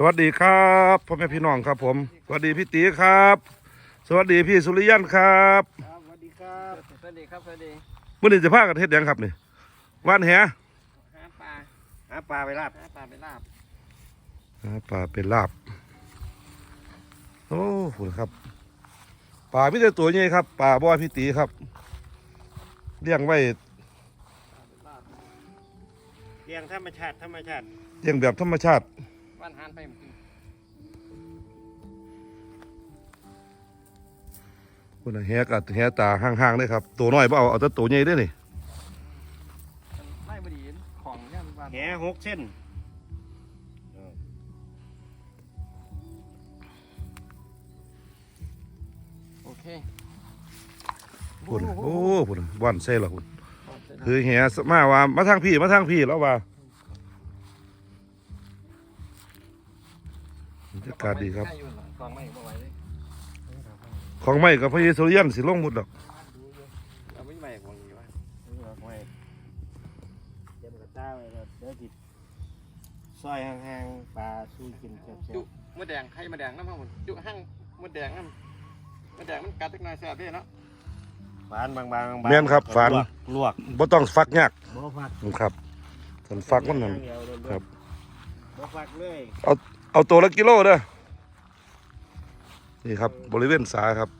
สวัสดีครับพ่อแม่พี่น้องครับผม สวัสดีพี่ตีครับ สวัสดีพี่สุริยันครับครับสวัสดีครับสวัสดีครับสวัสดีมื่อนี้จะพากันเฮ็ดหยังครับนี่ว่านแหหาปลาหาปลาไปลาบหาปลาไปลาบหาปลาเป็นลาบโอ้โหครับปลาพี่แต่ตัวใหญ่ครับปลาบ่อยพี่ตีครับเลี้ยงไว้เลี้ยงธรรมชาติธรรมชาติเลี้ยงแบบธรรมชาติ วันหานไปหมดคนน่ะแหกัดแหตาห่างๆเลยครับ ตัวน้อยบ่เอาเอาแต่ตัวใหญ่ได้อนี่ไม่บดีของเนี่ยมันวันแหหกเส้นโอเคพุ่นโอ้พุ่นว่านใส่ละพุ่นคือแหมาว่ามาทางพี่มาทางพี่แล้วว่า บรรยากาศดีครับกองไม่บ่ไหวเลยของไม่กับพระเยซูยันสิลงหมดดอกเราไม่ไหวของอยู่วะนี่บอกไว้เดี๋ยวมันกระต้าไว้แล้วเดี๋ยวจิซอยห่างๆปลาสู้กินแซ่จุบมะแดงไข่มะแดงน้ำมันจุห้างมะแดงน้ำมะแดงมันกัดจักหน่อยแซ่บเด้เนาะๆฝานบางๆบางๆแม่นครับฝานลวกลวกบ่ต้องฟักยากบ่ฟักครับสันฟักมันนั่นเดียวเลยครับบ่ฟักเลยเอา ตัวละกิโลเด้อนี่ครับ บริเวณสาครับ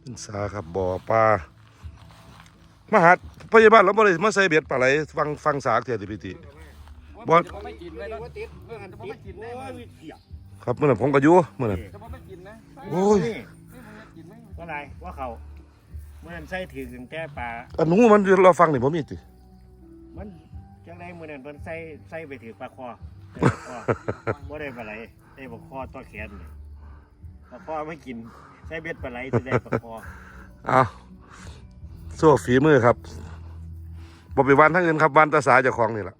เป็นสาครับบ่อปลามาหาพยาบาลเราบ่ได้มาใส่เบ็ดปลาไหลฟังฟังสากเถิดติพิติบ่จะไม่กินเลยเนาะเมื่อกันจะไม่กินแน่โอ้เลยยเสียบครับเมื่อนั้นผมก็อยู่เมื่อนั้นจะไม่กินนะโอ้ยนี่ไม่กินไหมว่าไรว่าเขาเมื่อนั้นใส่ถือถึงแต่ปลาอันหูมันอยู่เราฟังนี่บ่มีติมันจังไดมื้อนั้นเพิ่นใส่ใส่ไปถือปลาคอใส่ปลาคอ บ่ได้ปลาไหลได้ปลาคอตัวแขนนี่ปลาคอไม่กินใส่เบ็ดปลาไหลจะได้ปลาคอเอาโซ่ฝีมือครับบ่ไปวันทั้งอื่นครับวันตาสาจ้าของนี่ล่ะ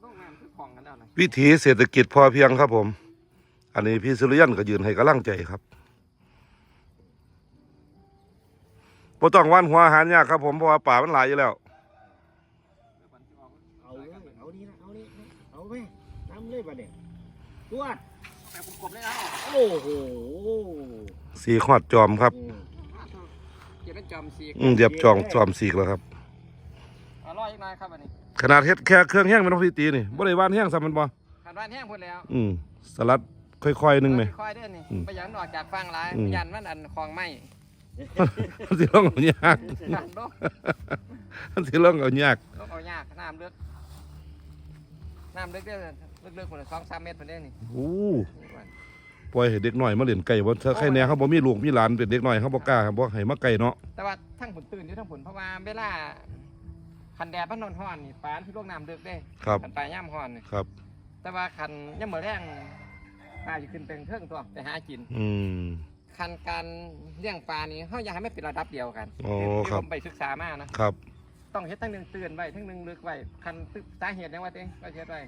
โรงงานคือของกันแล้วนะวิถีเศรษฐกิจพอเพียงครับผม อันนี้พี่สุริยันก็ยืนให้กำลังใจครับ บ่ต้องว่านหัวอาหารยากครับผมเพราะว่าป่ามันหลายอยู่แล้วเอาเลยเอานี่นะเอานี่นะเอาไปน้ำเลยปะเนี่ยตวดแต่ผมกบเลยนะโอ้โหสีขอดจอมครับอืมเก็บเป็นจอมสีอืมเดียบจองจอมสีกแล้วครับ อร่อยอีกหน่อยครับอันนี้ขนาดเฮ็ดแค่เครื่องแห้งมันต้องพี่ตีนี่บ่ได้ว่านแห้งซ้ำมันบ่ขันบ้านแห้งหมดแล้วอืมสลัดค่อยๆหนึงไหม ค่อยๆเด้อนี่อืมประหยัดออกจากฟังหลายอืม ประหยัดมันอันคลองไหม มันสิลองเอายากน้ำลงมันสิลองเอายากลงเอายากน้ำลึกน้ำลึกเด้อลึกๆคนละสองสามเมตรคนเด้อนี่โอ้นี่วันปล่อยให้เด็กน้อยมาเล่นไก่บ่ถ้าใครแหน่เขาบ่มีลูกมีหลานเป็นเด็กน้อยเขาบ่กล้าครับบ่ให้มาไก่เนาะแต่ว่าทั้งผลตื่นอยู่ทั้งผลเพราะว่าเวลาคันแดดมันนอนห้อนนี่ปานที่ลวกน้ำลึกเด้ครับคันปลาย่ำห้อนนี่ครับ แต่ว่าคันย่ำเหมือแรงปลาอยู่ขึ้นเป็นเครื่องตัวไปหากิน อืม คันการเลี้ยงปลานี่เขาอยากให้ไม่เป็นระดับเดียวกันอ๋อที่ครับ ผมไปศึกษามานะ ครับ ต้องเฮ็ดทั้งหนึ่งเตือนไว้ทั้งหนึ่งลึกไว้คันตึกสาเหตุยังว่าเต้ก็เฮ็ดไว้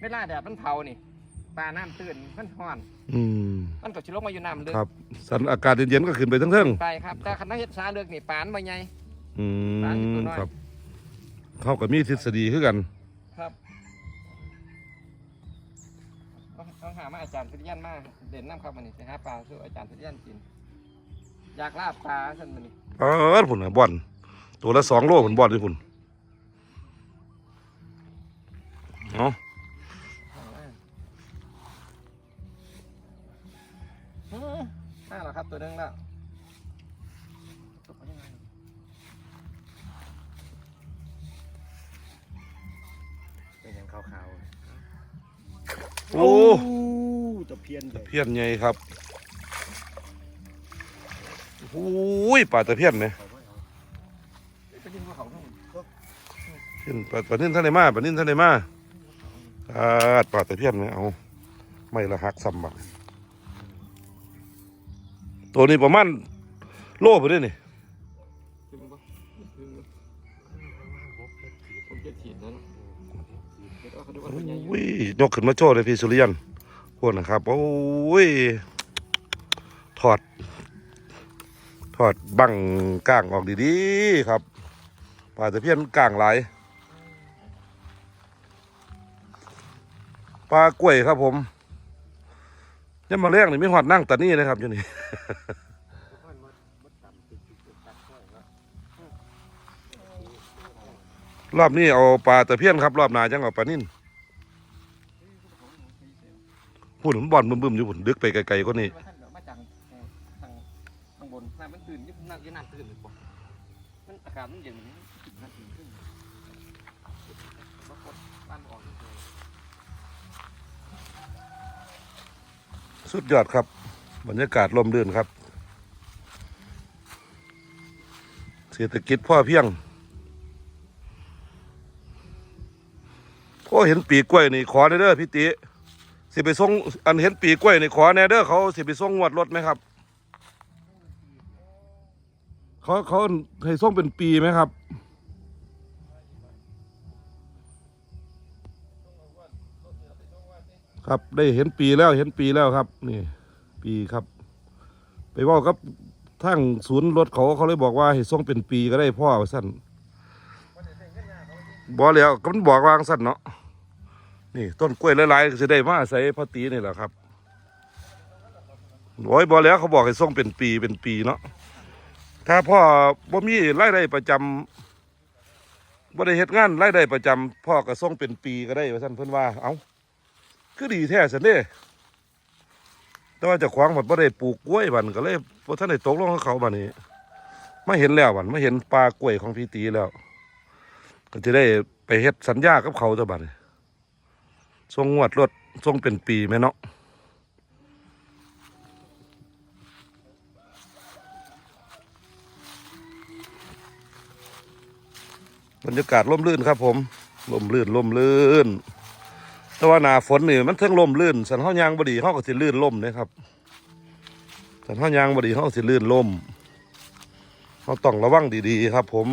เวลาแดดมันเผานี่ปลาน้ำตื้นมันห้อน อืมมันก็สิลงมาอยู่น้ำลึกครับสันอากาศเย็นๆก็ขึ้นไปทั้งเทิงไปครับแต่คันเราเฮ็ดสาลึกนี่ปานบ่ใหญ่อืปลาอยู่ตัวมน้อยครับเขาก็มีทฤษฎีคือกัน ต้องต้องหามาอาจารย์สุริยันมาเด่นน้ำครับมันนี่ไปหาปลาสู้อาจารย์สุริยันกิน อยากลาบปลาสั่นมันนี่เออพุ่นน่ะบ่อนตัวละ2โลพุ่นบ่อนนี่พุ่นเนาะเอามาอืมน่าเหรอครับตัวหนึงแล้วเป็นอย่างขาว โอ้ตะเพียนเลยเพี้ยนใหญ่ครับโอ้ยปลาตะเพียนไหมปกินภูเนเพี้ยนปลาปลานิ่นทะเลมาปลานิ่นทะเลมาอ่าปลาตะเพียนไหมเอาไม่ละหักซ้ำบักตัวนี้ประมาณโลไปด้วยนี่ ยู่โอ้ยยกขึ้นมาโชว์เลยพี่สุริยันพวกนะครับ โอ้ย ถอด ถอดบังก้างออกดีๆครับปลาตะเพียนก้างหลายปลากล้วยครับผมยังมาเลี้ยงนี่ไม่หอดนั่งแตานี่นะครับอยู่นี่รอบนี้เอาปลาตะเพียนครับ รอบหนาจังเอาปลานิ่น พูดถึงบอลบึ้มๆอยู่ผุนดึกไปไกลๆก็นี่มาท่านเดี๋ยวมาจังเอ่อทางข้างบนน้ำมันตื่นยิ่งน้ำยิ่งน้ำตื่นเลยป่ะมันอากาศมันเย็นมันน้ำตื่นขึ้นบางคนบ้านออกเลยสุดยอดครับ บรรยากาศลมรื่นครับ เศรษฐกิจพ่อเพียงโอ้เห็นปีกล้วยนี่ขอแน่เด้อพี่ติ สิไปส่งอันเห็นปีกล้วยนี่ขอแนเด้อเขาสิไปส่งงวดรถไหมครับ เขาเขาให้ส่งเป็นปีไหมครับ ครับได้เห็นปีแล้วเห็นปีแล้วครับ นี่ ปีครับ ไปว่ากับทั้งศูนย์รถเขาเขาเลยบอกว่าให้ส่งเป็นปีก็ได้พ่อสั้นบอกแล้วก็มันบอกวาอังสั้นเนาะ นี่ต้นกล้วยหลายๆจะได้มาใส่พ่อตีนี่แหละครับโอ้ยบอกแล้วเขาบอกให้ส่งเป็นปีเป็นปีเนาะถ้าพ่อบ่มีรายได้ประจำบ่ได้เฮ็ดงานรายได้ประจำพ่อก็ส่งเป็นปีก็ได้ว่าสั้นเพิ่อนว่า เอ้าคือดีแท้สันเด้แต่ว่าจะขวางบัดบ่ได้ปลูกกล้วยบันก็เลยบ่ทันได้ตกลงกับเขาบัดนี้มาเห็นแล้วบัดมาเห็นปลากล้วยของพี่ตีแล้ว ก็จะได้ไปเฮ็ดสัญญากับเขาตัวบัดนี้ ส่งงวดรถส่งเป็นปีแม่เนาะบรรยากาศร่มรื่นครับผมร่มรื่นร่มรื่น แต่ว่าหนาฝนนี่มันเทั้งลมลื่น สันห้ายางบดีเขาก็สิลื่นล่มนะครับ สันห้ายางบดีเขาก็สิลื่นล่มเขาต้องระวังดีๆครับ ผม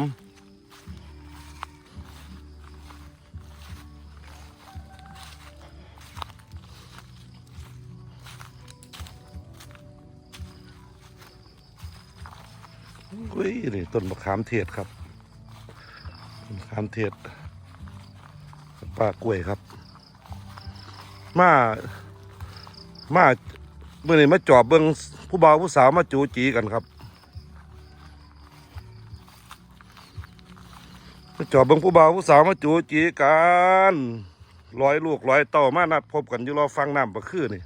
อุ้ยนี่ต้นมะขามเทศครับต้นมะขามเทศป้ากล้วยครับ มามาเมื่อนี้มาจอบเบิ้งผู้บ่าวผู้สาวมาจูจีกันครับมาจอบเบิ้งผู้บ่าวผู้สาวมาจูจีกันร้อยลูกร้อยเต่ามานัดพบกันอยู่รอฟังน้ำประคือนี่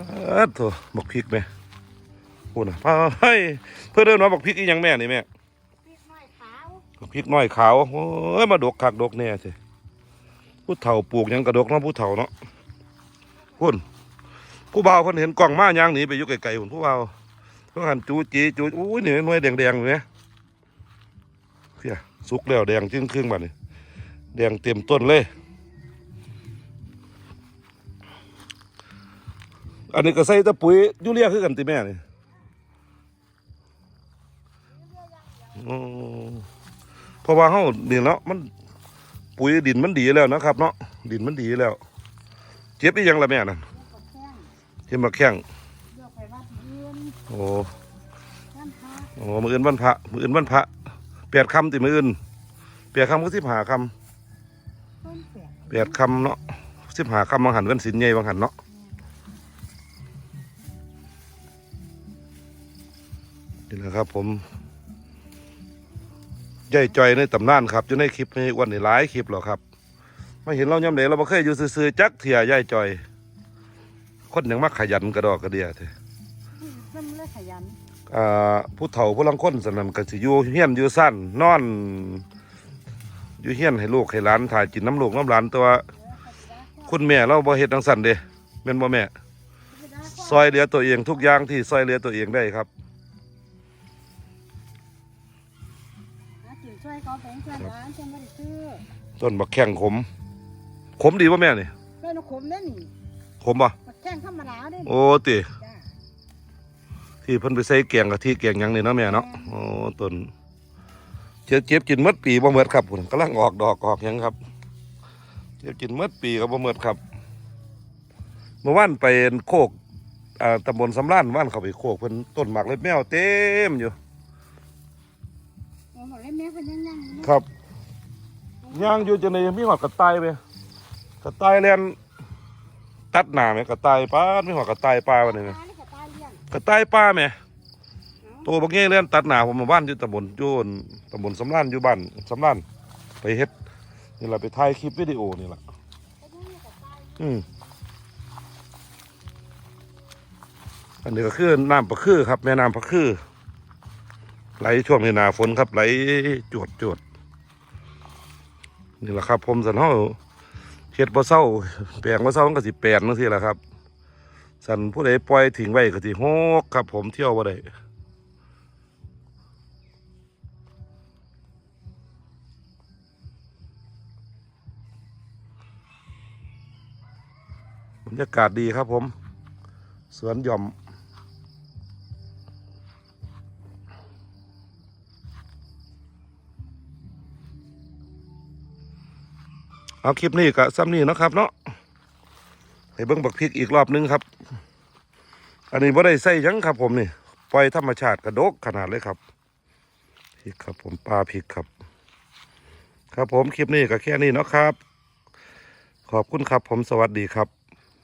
อ้อโถบักพริกไหมพูดนะเฮ้ยเพื่อนเดินมาบักพริกอีหยังแม่นี่แม่พริกน้อยขาวพริกน้อยขาวโอ้ยมาดกคักดกแน่สิผู้เฒ่าปลูกหยังกระดกเนาะผู้เฒ่าเนาะพุ่นผู้บ่าวคนเห็นกล่องมาย่างหนีไปอยู่ไกลๆพุ่นผู้บ่าวเพิ่งหันจูจีจูอุ้ยนี่หน่วยแดงๆอยู่เนี่ยเพียสุกแล้วแดงจึงครึ่งบัดนี่แดงเต็มต้นเลย อันนี้ก็ใส่ตะปุ๋ยยูเรียคือกันติแม่นี่เพราะว่าเฮาดินเนาะมันปุ๋ยดินมันดีแล้วนะครับ เนาะดินมันดีแล้ว เจ็บอียังละแม่นั่นเลือกกับแข้งเจ็บมาแข้งเลือนโอ้โอ้มืออื่นวันพระมืออื่นวันพระแปดคำติมืออื่นแปดคำก็สิบหาคต้นแปดำแปดคำเนาะสิบหาคำบางหันวันสินใหญ่บางหันเนาะ นี่แหละครับ ผมใหญ่จอยในตำนานครับอยู่ในคลิปในวันนี้หลายคลิปหรอกครับมาเห็นเราย่ำเหลเราบ่เคยอยู่ซื่อๆจักเถียใหญ่จอย คนยังมักขยันกระดอกกระเดียเถอะเพิ่นเลยขยันอ่าผู้เฒ่าผู้ลังคนสนั่นก็สิอยู่เฮียนอยู่สั้นนอน อยู่เฮียนให้ลูกให้หลานถ่ายกินน้ำลูกน้ำหลานแตัวาคุณแม่เราบ่เฮ็ดจังสั่นเด้แม่นบ่แม่ซอยเหลือตัวเองทุกอย่างที่ซอยเหลือตัวเองได้ครับ กินช่วยเขาแบ่งช่วยร้านเช่นไม่ได้ซื้อต้นบักแข้งขม ขมดีบ่แม่นี่เล่นขมเล่นขมบ่บักแข้งธรรมดาเด้โอ้ติจ้าที่เพิ่นไปใส่แกงกะทิแกงหยังนี่เนาะแม่เนาะโอ้ต้นเจ็บเจ็บกินหมดปีบ่หมดครับพุ่นกำลังออกดอกออกหยังครับ เจ็บกินหมดปีก็บ่หมดครับ เมื่อวานไปโคกอ่าตำบลสำรานว่านเขาไปโคกเพิ่นต้นหมากเล็บแมวเต็มอยู่โอ้หมด เลยแม่เพิ่นยังยังอยู่เนาะครับย่างอยู่จะในมีหอดกระต่ายไปกระต่ายแลนตัดหน้าไหมกระต่ายป้าดมีหอดกระต่ายปลาวันนี้ไหมตายแล้วก็ตายเลี้ยงกระต่ายปลาไหมเนาะตัวบางแง่เล่นตัดหน้าผมมาบ้านอยู่ตำบลโยนตำบลสำรานอยู่บ้านสำรานไปเฮ็ดนี่แหละไปถ่ายคลิปวิดีโอนี่แหละก็ยังมีก็ตายอืมอันนี้ก็คือน้ำปะคือครับ แม่น้ำปะคือ ไหลช่วงนี้หนาฝนครับ ไหลจวดจวดนี่แหละครับ ผมสันเฮาเฮ็ดบ่เศร้าแปลงบ่เศร้ามันก็สิแปลนจังซี่แหละครับ สันผู้ใดปล่อยทิ้งไว้ก็สิโฮกครับ ผมเที่ยวบ่ได้บรรยากาศดีครับผม สวนหย่อม เอาคลิปนี้กับซ้ำนี่นะครับ เนาะให้เบิ้งบักพริกอีกรอบนึงครับ อันนี้บ่ได้ใส่ยังครับ ผมนี่ปล่อยธรรมชาติกระดกขนาดเลยครับพริกครับ ผมปลาพริกครับ ครับผมคลิปนี้ก็แค่นี้เนาะครับ ขอบคุณครับผมสวัสดีครับ